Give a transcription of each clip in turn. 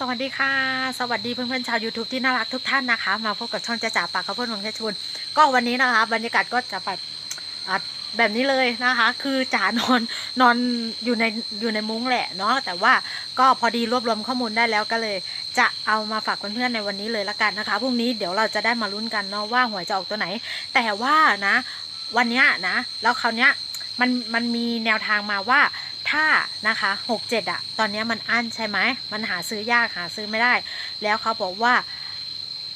สวัสดีค่ะ สวัสดีเพื่อนๆชาว YouTube ที่น่ารักทุกท่านนะคะ มาพบกับช่องจ้าจ๋าปากข้าวโพดของเพชรบูรณ์ก็วันนี้นะคะ บรรยากาศก็จะแบบแบบนี้เลยนะคะ คือจ๋านอนนอนอยู่ในอยู่ในมุ้งแหละเนาะแต่ว่าก็พอดีรวบรวมข้อมูลได้แล้วก็เลย จะเอามาฝากเพื่อนๆในวันนี้เลยละกันนะคะพรุ่งนี้เดี๋ยวเราจะได้มาลุ้นกันเนาะว่าหวยจะออกตัวไหน แต่ว่านะ วันนี้นะแล้วคราวนี้มันมันมีแนวทางมาว่า ถ้านะคะหกเจ็ดอะตอนนี้มันอั้นใช่ไหมมันหาซื้อยากหาซื้อไม่ได้ แล้วเขาบอกว่า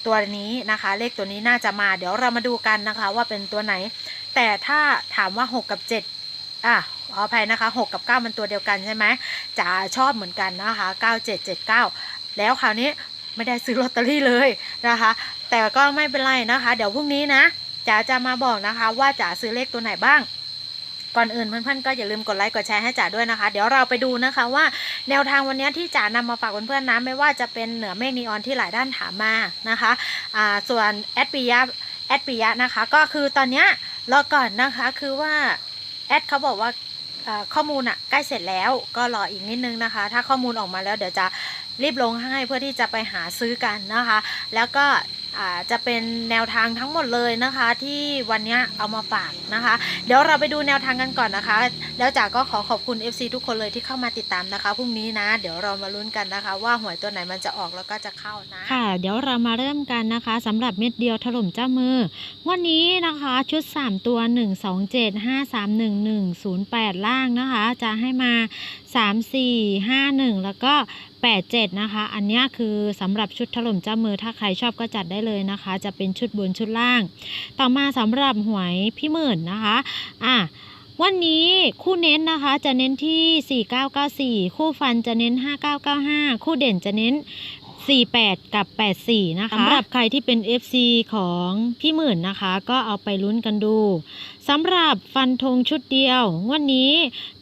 ตัวนี้นะคะ เลขตัวนี้น่าจะมาเดี๋ยวเรามาดูกันนะคะว่าเป็นตัวไหน แต่ถ้าถามว่าหกกับเจ็ดอะขออภัยนะคะหกกับเก้ามันตัวเดียวกันใช่ไหมจ๋าชอบเหมือนกันนะคะเก้าเจ็ดเจ็ดเก้าแล้วคราวนี้ไม่ได้ซื้อลอตเตอรี่เลยนะคะ แต่ก็ไม่เป็นไรนะคะ เดี๋ยวพรุ่งนี้นะจ๋าจะมาบอกนะคะว่าจ๋าซื้อเลขตัวไหนบ้าง ก่อนอื่นเพื่อนๆก็อย่าลืมกดไลค์กดแชร์ให้จ๋าด้วยนะคะ เดี๋ยวเราไปดูนะคะว่าแนวทางวันนี้ที่จ๋านำมาฝากเพื่อนๆนะไม่ว่าจะเป็นเหนือเมฆนีออนที่หลายด้านถามมานะคะอ่าส่วนแอดปิยะแอดปิยะนะคะ ก็คือตอนเนี้ยรอก่อนนะคะคือว่าแอดเขาบอกว่าข้อมูลอะใกล้เสร็จแล้วก็รออีกนิดนึงนะคะ ถ้าข้อมูลออกมาแล้วเดี๋ยวจะรีบลงให้เพื่อที่จะไปหาซื้อกันนะคะ แล้วก็ จะเป็นแนวทางทั้งหมดเลยนะคะ ที่วันนี้เอามาฝากนะคะ เดี๋ยวเราไปดูแนวทางกันก่อนนะคะ แล้วจ๋าก็ขอขอบคุณ FC ทุกคนเลยที่เข้ามาติดตามนะคะพรุ่งนี้นะ เดี๋ยวเรามาลุ้นกันนะคะ ว่าหวยตัวไหนมันจะออกแล้วก็จะเข้านะค่ะ เดี๋ยวเรามาเริ่มกันนะคะสำหรับเม็ดเดียวถล่มเจ้ามือวันนี้นะคะชุด 3 ตัว 1 2 7 5 3 1 1 0 8 ล่างนะคะ จะให้มา 3 4 5 1 แล้วก็ 8 7 นะคะ อันนี้คือสำหรับชุดถล่มเจ้ามือถ้าใครชอบก็จัดได้เลยนะคะ จะเป็นชุดบนชุดล่าง ต่อมาสำหรับหวยพี่หมื่นนะคะอะวันนี้คู่เน้นนะคะจะเน้นที่ 4994 คู่ฟันจะเน้น 5995 คู่เด่นจะเน้น 48 กับ 84 นะคะสำหรับใครที่เป็น FC ของพี่หมื่นนะคะ ก็เอาไปลุ้นกันดูสำหรับฟันธงชุดเดียว วันนี้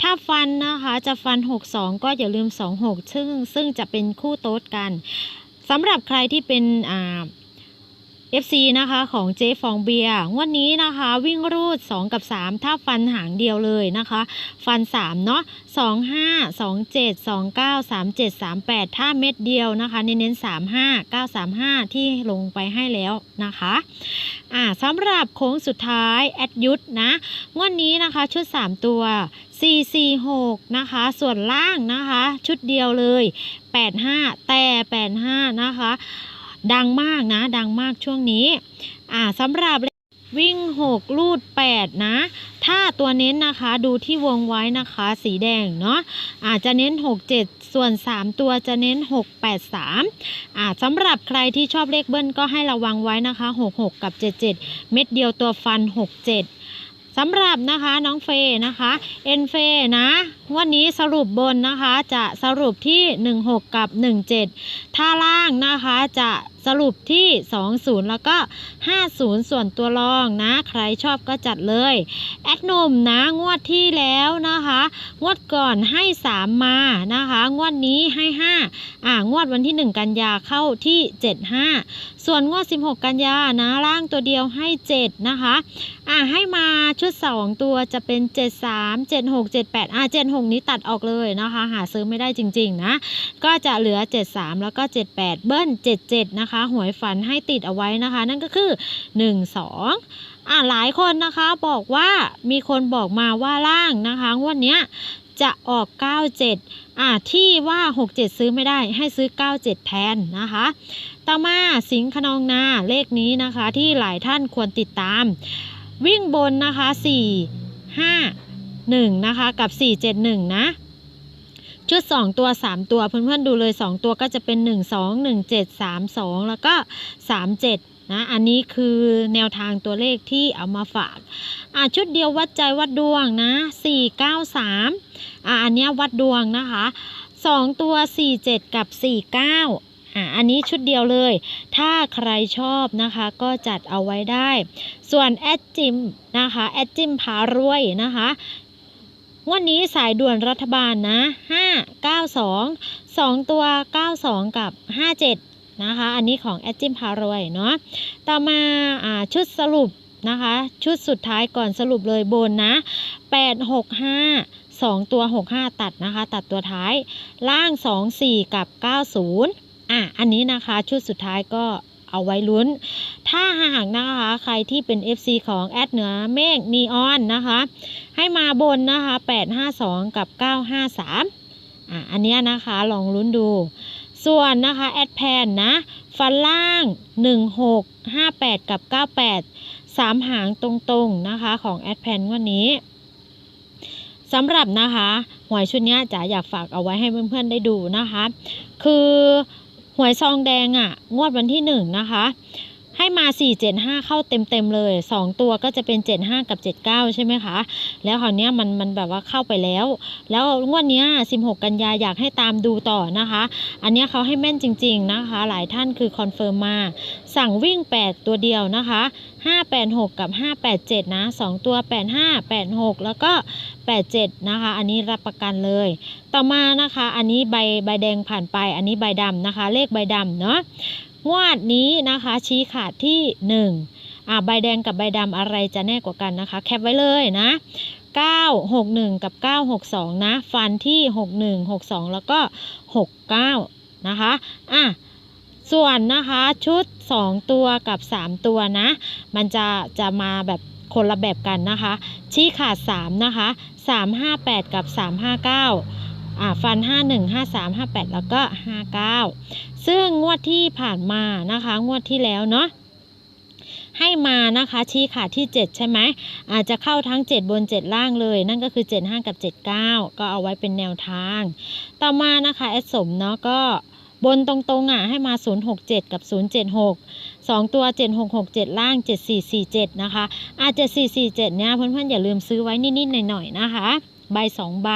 ถ้าฟันนะคะจะฟัน 62 ก็อย่าลืม 26 ซึ่งซึ่งจะเป็นคู่โต๊ดกันสำหรับใครที่เป็นอ่า FC นะคะของเจฟองเบียร์งวันนี้นะคะ วิ่งรูด 2 กับ 3 ถ้าฟันหางเดียวเลยนะคะ ฟัน 3 เนาะ2 5 2 7 2 9 3 7 3 8 ถ้าเม็ดเดียวนะคะ เน้นๆ3 5 9 3 5 ที่ลงไปให้แล้วนะคะอ่าสำหรับโค้งสุดท้าย แอดยุทธนะงวันนี้นะคะชุด 3 ตัว 4 4 6 นะคะ ส่วนล่างนะคะ ชุดเดียวเลย 85 แต่ 85 นะคะ ดังมากนะ ดังมากช่วงนี้ อ่าสำหรับวิ่ง 6 ลูด 8 นะ ถ้าตัวเน้นนะคะดูที่วงไว้นะคะสีแดงเนาะอาจจะเน้น 6 7 ส่วน 3 ตัวจะเน้น 6 8 3อ่าสำหรับใครที่ชอบเลขเบิ้ลก็ให้ระวังไว้นะคะ 6 6 กับ 7 7 เม็ดเดียวตัวฟัน 6 7สำหรับนะคะน้องเฟยนะคะ เอ็นเฟยนะวันนี้สรุปบนนะคะจะสรุปที่ 16 กับ 17 ถ้าล่างนะคะจะ สรุปที่ 20 แล้วก็ 50 ส่วนตัวรองนะ ใครชอบก็จัดเลย แอดนมนะงวดที่แล้วนะคะ งวดก่อนให้ 3 มานะคะ งวดนี้ให้ 5 อ่างวดวันที่ 1 กันยาเข้าที่ 75 ส่วนงวด 16 กันยานะล่างตัวเดียวให้ 7 นะคะ อ่าให้มาชุด 2 ตัวจะเป็น 73 76 78อ่า76 นี้ตัดออกเลยนะคะ หาซื้อไม่ได้จริง ๆ นะ ก็จะเหลือ 73 แล้วก็ 78 เบิ้ล77 นะคะหวยฝันให้ติดเอาไว้นะคะ นั่นก็คือ1 2อ่าหลายคนนะคะบอกว่ามีคนบอกมาว่าล่างนะคะงวดเนี้ยจะออก 97อ่าที่ว่า 67 ซื้อไม่ได้ให้ซื้อ 97 แทนนะคะต่อมาสิงห์ขนองนาเลขนี้นะคะ ที่หลายท่านควรติดตาม วิ่งบนนะคะ 4 5 1 นะคะ กับ 4 7 1 นะ ชุด 2 ตัว 3 ตัวเพื่อนๆดูเลย 2 ตัวก็จะเป็น 1 2 1 7 3 2 แล้วก็ 3 7 นะ อันนี้คือแนวทางตัวเลขที่เอามาฝากอะชุดเดียววัดใจวัดดวงนะ 4 9 3อะอันนี้วัดดวงนะคะ 2 ตัว 4 7 กับ 4 9อะอันนี้ชุดเดียวเลย ถ้าใครชอบนะคะก็จัดเอาไว้ได้ ส่วนแอดจิมนะคะ แอดจิมพารวยนะคะ วันนี้สายด่วนรัฐบาลนะ 5 9 2 2 ตัว 92 กับ 57 นะคะ อันนี้ของแอดจิมพารวยเนาะ ต่อมาอ่าชุดสรุปนะคะ ชุดสุดท้ายก่อนสรุปเลยบนนะ 8 6 5 2 ตัว 65 ตัดนะคะ ตัดตัวท้าย ล่าง 2 4 กับ 90 อะ อันนี้นะคะชุดสุดท้ายก็ เอาไว้ลุ้น ถ้าหากนะคะ ใครที่เป็น FC ของแอดเหนือเมฆนีออนนะคะ ให้มาบนนะคะ 852 กับ 953อะอันนี้นะคะลองลุ้นดู ส่วนนะคะแอดแพนนะ ฟันล่าง 16 58 กับ 98 3 หางตรงๆนะคะของแอดแพนวันนี้สำหรับนะคะหวยชุดนี้จ๋าอยากฝากเอาไว้ให้เพื่อนๆได้ดูนะคะ คือ หวยซองแดงอะ่ะ งวดวันที่หนึ่งนะคะ ให้มา 475 เข้าเต็มๆเลย 2 ตัวก็จะเป็น 75 กับ 79 ใช่ไหมคะ แล้วคราวนี้มันมันแบบว่าเข้าไปแล้ว แล้วงวดนี้ 16 กันยาอยากให้ตามดูต่อนะคะ อันนี้เขาให้แม่นจริง ๆนะคะ หลายท่านคือคอนเฟิร์มมา สั่งวิ่ง 8 ตัวเดียวนะคะ 586 กับ 587 นะ 2 ตัว 85 86 แล้วก็ 87 นะคะ อันนี้รับประกันเลย ต่อมานะคะ อันนี้ใบใบแดงผ่านไป อันนี้ใบดำนะคะ เลขใบดำเนาะ งวดนี้นะคะชี้ขาดที่ 1 อ่าใบแดงกับใบดำอะไรจะแน่กว่ากันนะคะ แคปไว้เลยนะ 961 กับ 962 นะ ฟันที่ 61 62 แล้วก็ 69 นะคะ อะส่วนนะคะชุด 2 ตัวกับ 3 ตัวนะ มันจะจะมาแบบคนละแบบกันนะคะ ชี้ขาด 3 นะคะ 358 กับ 359อ่า ฟัน 51 53 58 แล้วก็ 59 ซึ่งงวดที่ผ่านมานะคะ งวดที่แล้วเนาะให้มานะคะชี้ขาดที่ 7 ใช่ไหมอาจจะเข้าทั้ง 7 บน 7 ล่างเลย นั่นก็คือ 75 กับ 79 ก็เอาไว้เป็นแนวทาง ต่อมานะคะแอดสมเนาะก็บนตรงๆอะให้มา 067 กับ 076 2 ตัว 7667 ล่าง 7447 นะคะอะ7447 เนี่ยเพื่อนๆ อย่าลืมซื้อไว้นิดๆ หน่อยๆ นะคะ ใบ2ใบ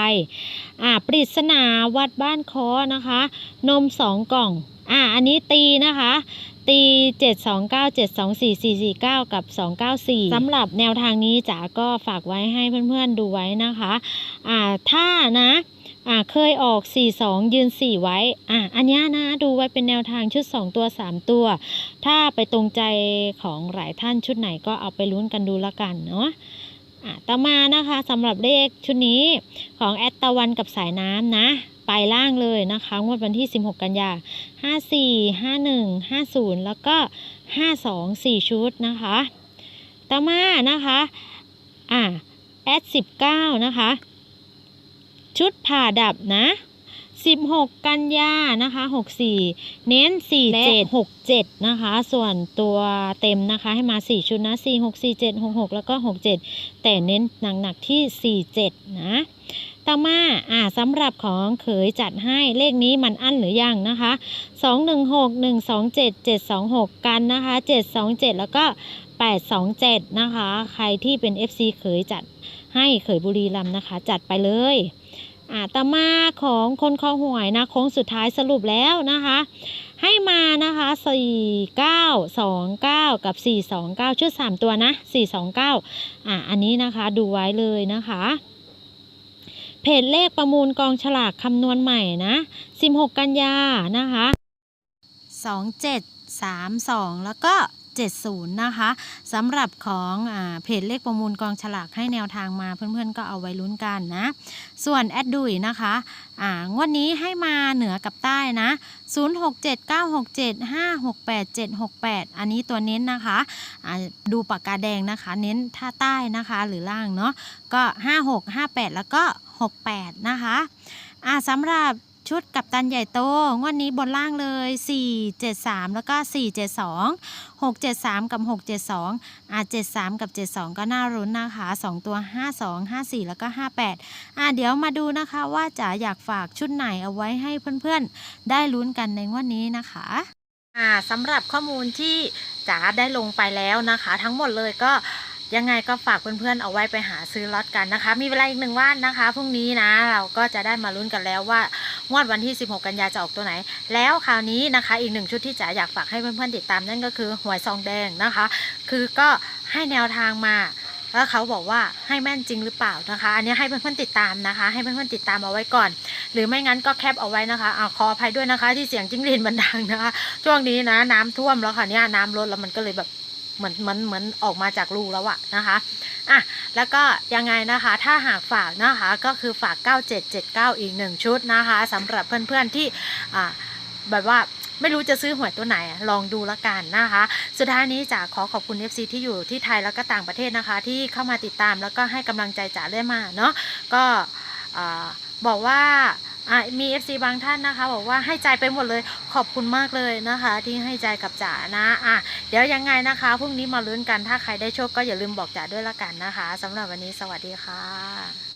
อ่าปริศนาวัดบ้านคอนะคะ นม2กล่อง อ่า อันนี้ตีนะคะ ตี 729 724 449 กับ 294สำหรับแนวทางนี้จ๋าก็ฝากไว้ให้เพื่อนๆดูไว้นะคะ อ่า ถ้านะอ่าเคยออก 42 ยืน 4 ไว้อ่าอันนี้นะดูไว้เป็นแนวทางชุด 2 ตัว 3 ตัว ถ้าไปตรงใจของหลายท่านชุดไหนก็เอาไปลุ้นกันดูละกันเนาะ ต่อมานะคะสำหรับเลขชุดนี้ของแอดตะวันกับสายน้ำนะไปล่างเลยนะคะงวดวันที่ 16 กันยา 54 51 50 แล้วก็ 52 4 ชุดนะคะต่อมานะคะอ่าแอด19 นะคะ ชุดผ่าดับนะ 16 กันยานะคะ64 เน้น4และ67 นะคะ ส่วนตัวเต็มนะคะให้มา 4 ชุดนะ 4 6 4 7 6 6 แล้วก็ 67 แต่เน้นหนักๆที่ 47 นะต่อมาอ่าสำหรับของเขยจัดให้เลขนี้มันอั้นหรือยังนะคะ216 127 726 กันนะคะ 727 แล้วก็ 827 นะคะ ใครที่เป็น FC เขยจัดให้เขยบุรีรัมย์นะคะ จัดไปเลย อ่าต่อมาของคนคอหวยนะโค้งสุดท้ายสรุปแล้วนะคะ ให้มานะคะ 4 9 2 9 กับ 4 2 9 ชุด 3 ตัวนะ 4 2 9 อ่าอันนี้นะคะดูไว้เลยนะคะเพจเลขประมูลกองฉลากคำนวณใหม่นะ 16 กันยานะคะ 27 32 แล้วก็ 70 นะคะสำหรับของอเพจเลขประมูลกองฉลากให้แนวทางมาเพื่อนๆก็เอาไว้ลุ้นกันนะ ส่วนแอดดุยนะคะงวดนี้ให้มาเหนือกับใต้นะ 067967568768 อันนี้ตัวเน้นนะคะดูปากกาแดงนะคะ เน้นท่าใต้นะคะหรือล่างเนาะก็ 56 58 แล้วก็ 68 นะคะสำหรับ ชุดกับตันใหญ่โต งวดนี้บนล่างเลย 4 7 3 แล้วก็ 4 7 2 6 7 3 กับ 6 7 2 อ่า 7 3 กับ 7 2 ก็น่ารุ้นนะคะ 2 ตัว 5 2 5 4 แล้วก็ 58 อ่าเดี๋ยวมาดูนะคะว่าจ๋าอยากฝากชุดไหนเอาไว้ให้เพื่อนๆ ได้ลุ้นกันในงวดนี้นะคะอ่าสำหรับข้อมูลที่จ๋าได้ลงไปแล้วนะคะ ทั้งหมดเลยก็ยังไงก็ฝากเพื่อนๆเอาไว้ไปหาซื้อล็อตกันนะคะ มีเวลาอีกหนึ่งวันนะคะพรุ่งนี้นะเราก็จะได้มาลุ้นกันแล้วว่า งวดวันที่ 16 กันยาจะออกตัวไหน แล้วคราวนี้นะคะ อีกหนึ่งชุดที่จ๋าอยากฝากให้เพื่อนๆติดตามนั่นก็คือหวยซองแดงนะคะ คือก็ให้แนวทางมาแล้วเขาบอกว่าให้แม่นจริงหรือเปล่านะคะ อันนี้ให้เพื่อนๆติดตามนะคะ ให้เพื่อนๆติดตามเอาไว้ก่อน หรือไม่งั้นก็แคปเอาไว้นะคะอ่าขออภัยด้วยนะคะ ที่เสียงจิ้งหรีดมันดังนะคะ ช่วงนี้นะน้ำท่วมแล้วค่ะเนี่ยน้ำลดแล้วมันก็เลยแบบ เหมือนเหมือนเหมือนออกมาจากรูแล้วอะนะคะอะแล้วก็ยังไงนะคะถ้าหากฝากนะคะก็คือฝาก 9779 อีกหนึ่งชุดนะคะสำหรับเพื่อนๆที่อ่าแบบว่าไม่รู้จะซื้อหวยตัวไหนลองดูละกันนะคะ สุดท้ายนี้จ๋าขอขอบคุณ FC ที่อยู่ที่ไทยแล้วก็ต่างประเทศนะคะ ที่เข้ามาติดตามแล้วก็ให้กำลังใจจ๋าเรื่อยมาเนาะก็อ่าบอกว่า อะมี FC บางท่านนะคะ บอกว่าให้ใจไปหมดเลยขอบคุณมากเลยนะคะ ที่ให้ใจกับจ๋านะอะเดี๋ยวยังไงนะคะพรุ่งนี้มาลุ้นกันถ้าใครได้โชคก็อย่าลืมบอกจ๋าด้วยละกันนะคะสำหรับวันนี้สวัสดีค่ะ